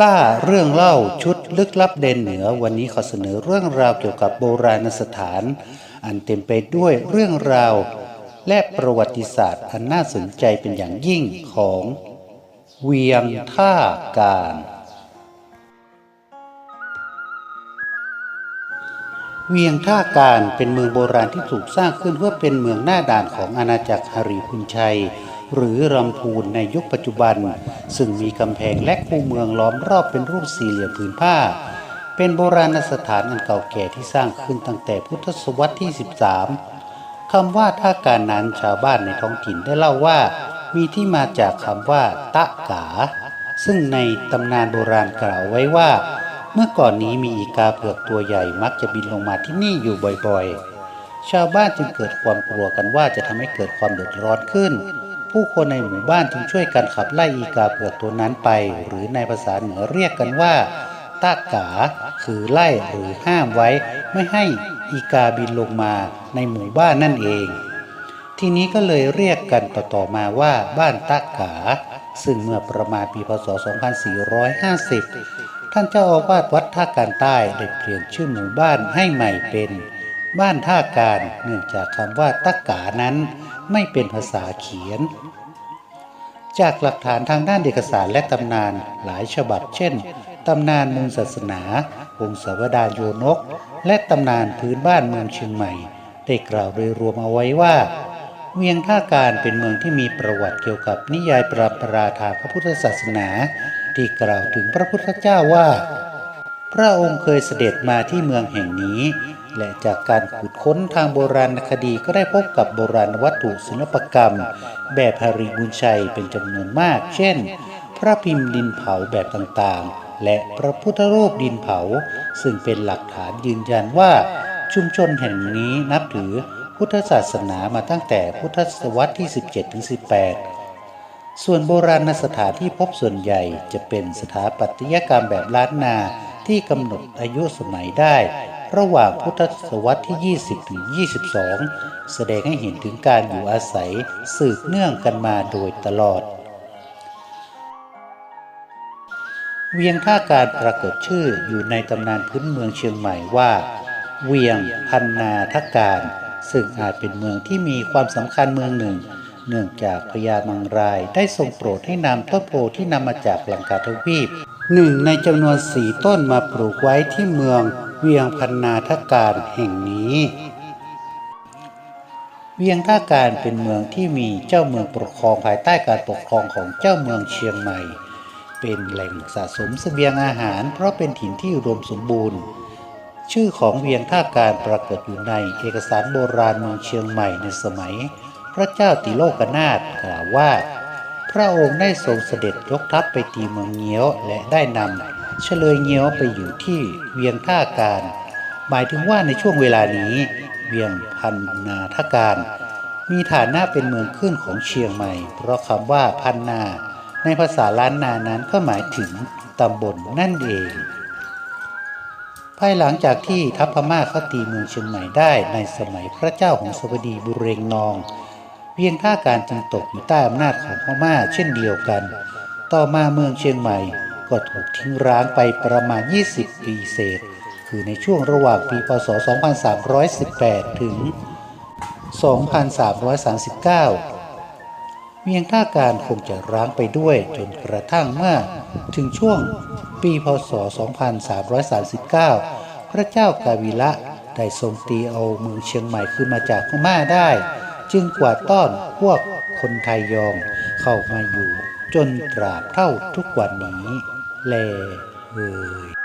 ล่าเรื่องเล่าชุดลึกลับเด่นเหนือวันนี้ขอเสนอเรื่องราวเกี่ยวกับโบราณสถาน อันเต็มไปด้วยเรื่องราว และประวัติศาสตร์อันน่าสนใจเป็นอย่างยิ่งของ เวียงท่าการ เวียงท่าการเป็นเมืองโบราณที่ถูกสร้างขึ้นเพื่อเป็นเมืองหน้าด่านของอาณาจักรฮารีพุนชัย หรือรำพูนในยุคปัจจุบัน ซึ่งมีกำแพงและคูเมืองล้อมรอบเป็นรูปสี่เหลี่ยมผืนผ้า เป็นโบราณสถานอันเก่าแก่ที่สร้างขึ้นตั้งแต่พุทธศตวรรษที่ 13 คำว่าท่าการนั้นชาวบ้านในท้องถิ่นได้เล่าว่า มีที่มาจากคำว่า ตะกา ซึ่งในตำนานโบราณกล่าวไว้ว่า เมื่อก่อนนี้มีอีกาเผือกตัวใหญ่มักจะบินลงมาที่นี่อยู่บ่อยๆ ชาวบ้านจึงเกิดความกลัวกันว่าจะทำให้เกิดความเดือดร้อนขึ้น ผู้คนในหมู่บ้านจึงช่วยกันขับไล่อีกาเผือกตัวนั้นไป หรือในภาษาเหนือเรียกกันว่าตากาคือไล่หรือห้ามไว้ ไม่ให้อีกาบินลงมาในหมู่บ้านนั่นเอง ทีนี้ก็เลยเรียกกันต่อๆมาว่าบ้านตากา ซึ่งเมื่อประมาณปีพศ 2450 ท่านเจ้าอาวาสวัดท่าการใต้ได้เปลี่ยนชื่อหมู่บ้านให้ใหม่เป็น บ้านท่าการเนื่องจากคำว่าตากานั้นไม่เป็นภาษาเขียน จากหลักฐานทางด้านเอกสารและตำนานหลายฉบับ เช่นตำนานมูลศาสนาวงศาวดารโยนก และตำนานพื้นบ้านเมืองเชียงใหม่ ได้กล่าวโดยรวมเอาไว้ว่า เวียงท่าการเป็นเมืองที่มีประวัติเกี่ยวกับนิยายปรามปราทางพระพุทธศาสนา ที่กล่าวถึงพระพุทธเจ้าว่า พระองค์เคยเสด็จมาที่เมืองแห่งนี้ และจากการขุดค้นทางโบราณคดีก็ได้พบกับโบราณวัตถุศิลปกรรม แบบฮาริบุญชัยเป็นจำนวนมาก เช่น พระพิมพ์ดินเผาแบบต่างๆ และพระพุทธรูปดินเผา ซึ่งเป็นหลักฐานยืนยันว่า ชุมชนแห่งนี้นับถือพุทธศาสนามาตั้งแต่พุทธศตวรรษที่ 17-18ส่วนโบราณสถานที่พบส่วนใหญ่จะเป็นสถาปัตยกรรมแบบล้านนาที่กำหนดอายุสมัยได้ ระหว่างพุทธศตวรรษที่ 20ถึง22 แสดงให้เห็นถึงการอยู่อาศัยสืบเนื่องกันมาโดยตลอด เวียงท่าการปรากฏชื่ออยู่ในตำนานพื้นเมืองเชียงใหม่ว่า เวียงพันนาทการ ซึ่งอาจเป็นเมืองที่มีความสำคัญเมืองหนึ่ง เนื่องจากพญามังรายได้ทรงโปรดให้นำต้นโพที่นำมาจากลังกาทวีปหนึ่งในจำนวนสี่ต้นมาปลูกไว้ที่เมือง เวียงพันนาทการแห่งนี้ เวียงท่าการเป็นเมืองที่มีเจ้าเมืองปกครองภายใต้การปกครองของเจ้าเมืองเชียงใหม่ เป็นแหล่งสะสมเสบียงอาหาร เพราะเป็นถิ่นที่อุดมสมบูรณ์ ชื่อของเวียงท่าการปรากฏอยู่ในเอกสารโบราณเมืองเชียงใหม่ในสมัย พระเจ้าติโลกนาถกล่าวว่า พระองค์ได้ทรงเสด็จยกทัพไปตีเมืองเงี้ยวและได้นำ เฉลยเงี้ยวไปอยู่ที่เวียงท่าการ หมายถึงว่าในช่วงเวลานี้ เวียงพันนาทการ มีฐานะเป็นเมืองขึ้นของเชียงใหม่ เพราะคำว่าพันนา ในภาษาล้านนานั้นก็หมายถึงตำบลนั่นเอง ภายหลังจากที่ทัพพม่าเข้าตีเมืองเชียงใหม่ได้ในสมัยพระเจ้าของสวดีบุเรงนองเวียงท่าการจึงตกอยู่ใต้อำนาจของพม่าเช่นเดียวกัน ต่อมาเมืองเชียงใหม่ ก็ถูกทิ้งร้างไปประมาณ 20 ปีเศษ คือในช่วงระหว่างปี พศ 2318 ถึง 2339เวียงท่าการคงจะร้างไปด้วยจนกระทั่งเมื่อถึงช่วงปี พศ 2339 พระเจ้ากาวิละได้ทรงตีเอาเมืองเชียงใหม่ขึ้นมาจากพม่าได้ จึงกวาดต้อนพวกคนไทยยองเข้ามาอยู่จนตราบเท่าทุกวันนี้ แลเอย